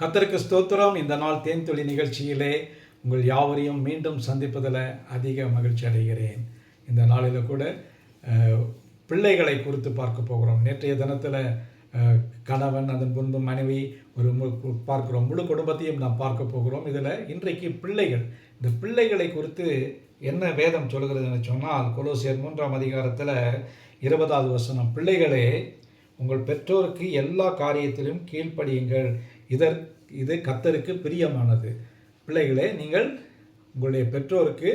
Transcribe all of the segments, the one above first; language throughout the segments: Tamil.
கத்தருக்கு ஸ்தோத்திரம். இந்த நாள் தேன்தொழி நிகழ்ச்சியிலே உங்கள் யாவரையும் மீண்டும் சந்திப்பதில் அதிக மகிழ்ச்சி அடைகிறேன். இந்த நாளில் கூட பிள்ளைகளை குறித்து பார்க்க போகிறோம். நேற்றைய தினத்தில் கணவன் அதன் முன்பு மனைவி ஒரு மு- பார்க்கிறோம். முழு குடும்பத்தையும் நாம் பார்க்க போகிறோம். இதில் இன்றைக்கு பிள்ளைகள் இந்த பிள்ளைகளை குறித்து என்ன வேதம் சொல்கிறதுன்னு சொன்னால் கொலோசியர் மூன்றாம் அதிகாரத்தில் இருபதாவது வசனம் பிள்ளைகளே உங்கள் பெற்றோருக்கு எல்லா காரியத்திலும் கீழ்ப்படியுங்கள். இதற் இது கத்தருக்கு பிரியமானது. பிள்ளைகளே நீங்கள் உங்களுடைய பெற்றோருக்கு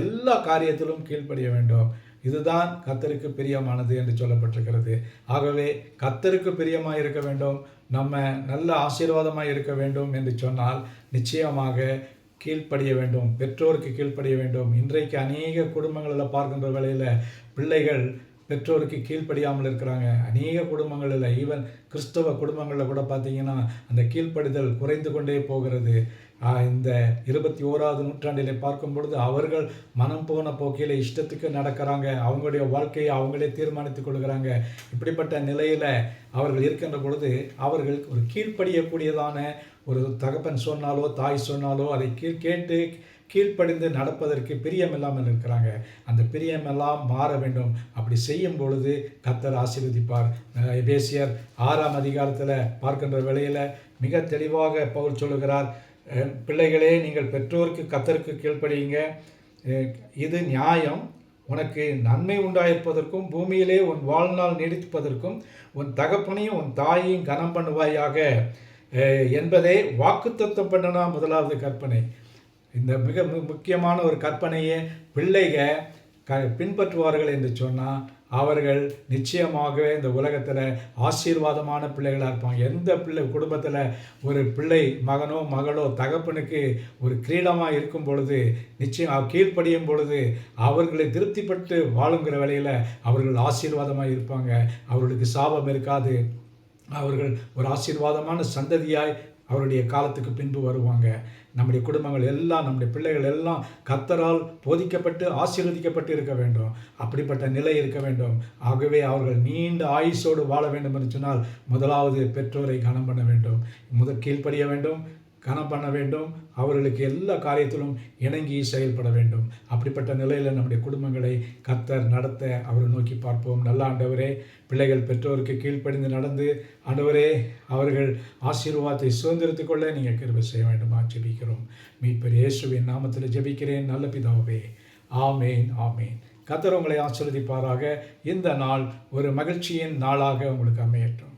எல்லா காரியத்திலும் கீழ்ப்படிய வேண்டும். இதுதான் கத்தருக்கு பிரியமானது என்று சொல்லப்பட்டிருக்கிறது. ஆகவே கத்தருக்கு பிரியமாக இருக்க வேண்டும். நம்ம நல்ல ஆசீர்வாதமாக இருக்க வேண்டும் என்று சொன்னால் நிச்சயமாக கீழ்ப்படிய வேண்டும். பெற்றோருக்கு கீழ்ப்படிய வேண்டும். இன்றைக்கு அநேக குடும்பங்களில் பார்க்கின்ற வேளையில் பிள்ளைகள் பெற்றோருக்கு கீழ்ப்படியாமல் இருக்கிறாங்க. அநேக குடும்பங்களில் ஈவன் கிறிஸ்தவ குடும்பங்களில் கூட பார்த்தீங்கன்னா அந்த கீழ்ப்படிதல் குறைந்து கொண்டே போகிறது. இந்த இருபத்தி ஓராவது நூற்றாண்டிலே பார்க்கும் பொழுது அவர்கள் மனம் போன போக்கில் இஷ்டத்துக்கு நடக்கிறாங்க. அவங்களுடைய வாழ்க்கையை அவங்களே தீர்மானித்துக் கொள்கிறாங்க. இப்படிப்பட்ட நிலையில் அவர்கள் இருக்கின்ற பொழுது அவர்கள் ஒரு கீழ்ப்படியக்கூடியதான ஒரு தகப்பன் சொன்னாலோ தாய் சொன்னாலோ அதை கீழ் கேட்டு கீழ்ப்படிந்து நடப்பதற்கு பிரியமில்லாமல் இருக்கிறாங்க அந்த பிரியமெல்லாம் மாற வேண்டும். அப்படி செய்யும் பொழுது கத்தர் ஆசீர்வதிப்பார். அஹ் எபேசியர் ஆறாம் அதிகாரத்தில் பார்க்கின்ற வேளையில் மிக தெளிவாக பவுல் சொல்லுகிறார் பிள்ளைகளே நீங்கள் பெற்றோருக்கு கத்தருக்கு கீழ்ப்படியுங்க. இது நியாயம். உனக்கு நன்மை உண்டாயிருப்பதற்கும் பூமியிலே உன் வாழ்நாள் நீடிப்பதற்கும் உன் தகப்பனையும் உன் தாயையும் கனம் பண்ணுவாயாக. என்பதே வாக்குத்தத்தம் பண்ணனா முதலாவது கற்பனை. இந்த மிக முக்கியமான ஒரு கற்பனையை பிள்ளைக க பின்பற்றுவார்கள் என்று சொன்னால் அவர்கள் நிச்சயமாகவே இந்த உலகத்தில் ஆசீர்வாதமான பிள்ளைகளாக இருப்பாங்க. எந்த பிள்ளை குடும்பத்தில் ஒரு பிள்ளை மகனோ மகளோ தகப்பனுக்கு ஒரு கிரீடமாக இருக்கும் பொழுது நிச்சயம் கீழ்ப்படியும் பொழுது அவர்களை திருப்திப்பட்டு வாழுங்கிற வேலையில் அவர்கள் ஆசீர்வாதமாக இருப்பாங்க. அவர்களுக்கு சாபம் இருக்காது. அவர்கள் ஒரு ஆசீர்வாதமான சந்ததியாய் அவருடைய காலத்துக்கு பின்பு வருவாங்க. நம்முடைய குடும்பங்கள் எல்லாம் நம்முடைய பிள்ளைகள் எல்லாம் கத்தரால் போதிக்கப்பட்டு ஆசீர்வதிக்கப்பட்டு இருக்க வேண்டும். அப்படிப்பட்ட நிலை இருக்க வேண்டும். ஆகவே அவர்கள் நீண்ட ஆயுசோடு வாழ வேண்டும் என்று சொன்னால் முதலாவது பெற்றோரை கனம் பண்ண வேண்டும். முதல் கீழ்ப்படிய வேண்டும். கனம் பண்ண வேண்டும் அவர்களுக்கு எல்லா காரியத்திலும் இணங்கி செயல்பட வேண்டும். அப்படிப்பட்ட நிலையில் நம்முடைய குடும்பங்களை கத்தர் நடத்த அவரை நோக்கி பார்ப்போம். நல்ல ஆண்டவரே பிள்ளைகள் பெற்றோருக்கு கீழ்ப்படிந்து நடந்து ஆண்டவரே அவர்கள் ஆசீர்வாதத்தை சுதந்திரத்துக் கொள்ள நீங்கள் கிருபை செய்ய வேண்டுமா. ஜெபிக்கிறோம். மீட்பர் இயேசுவின் நாமத்தில் ஜெபிக்கிறேன். நல்ல பிதாவே ஆமேன் ஆமேன். கத்தர் உங்களை ஆசீர்வதிப்பாராக. இந்த நாள் ஒரு மகிழ்ச்சியின் நாளாக உங்களுக்கு அமையட்டும்.